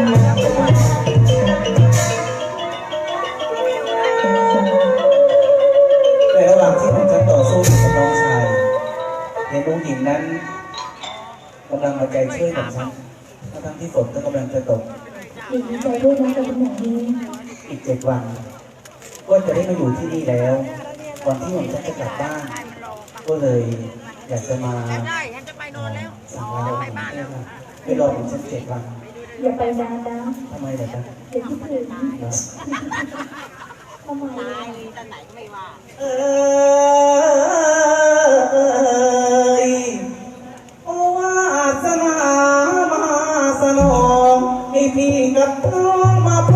ในระหว่างที่ผมจะต่อสู้กับน้องชายเห็นน้องหญิงนั้นกำลังมาใจช่วยผมทั้งทั้งที่ฝนก็กำลังจะตก หญิงใจด้วยนะกับคุณหมอนี้อีกเจ็ดวัน ก็จะได้มาอยู่ที่นี่แล้ววันที่ผมจะกลับบ้าน ก็เลยอยากจะมาได้ฉันจะไปนอนแล้ว สั่งลาผไปรอผมสักเจ็ดวัน อย่าไปนานนะทำไมล่ะครับเดี๋ยวคิดถึงทำไมตายเลยตอนไหนไม่ว่า เออโอวาสนามาสนองให้พี่กับน้องมาพ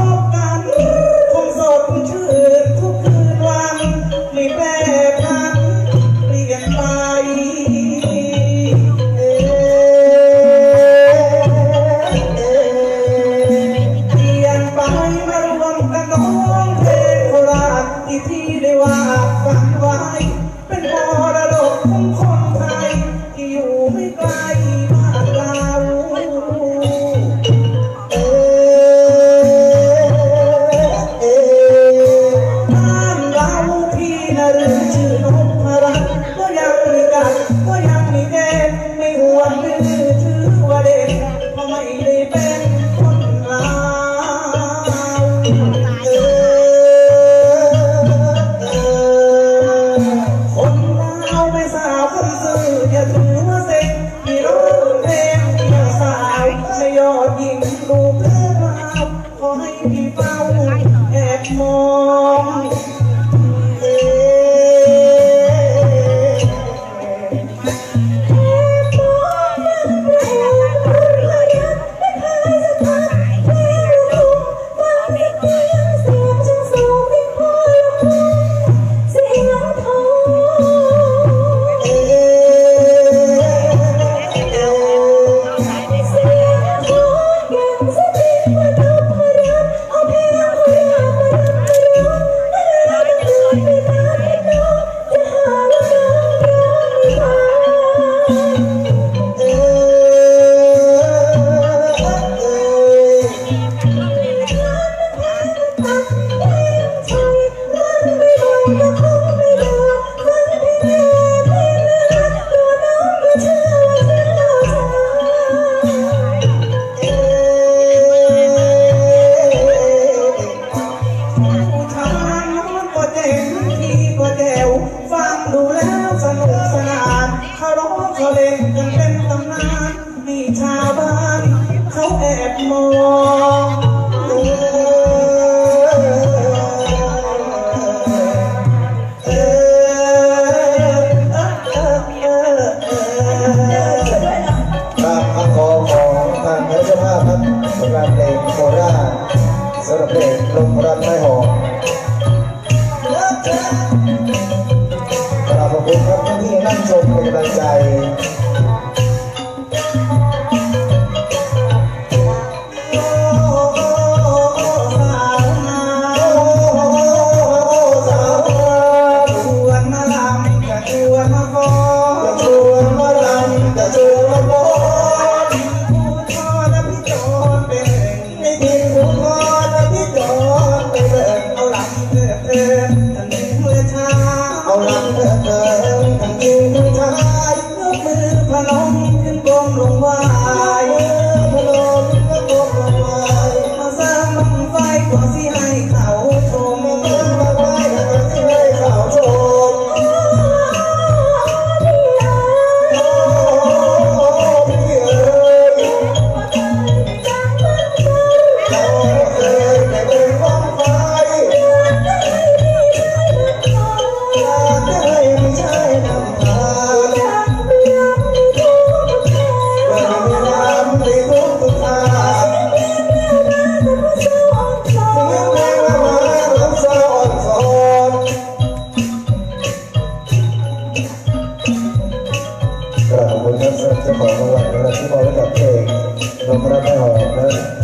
Lombrana กราบบูชาพระเจ้าของวัดพระที่พอกับเพลงนพรัตน์หอม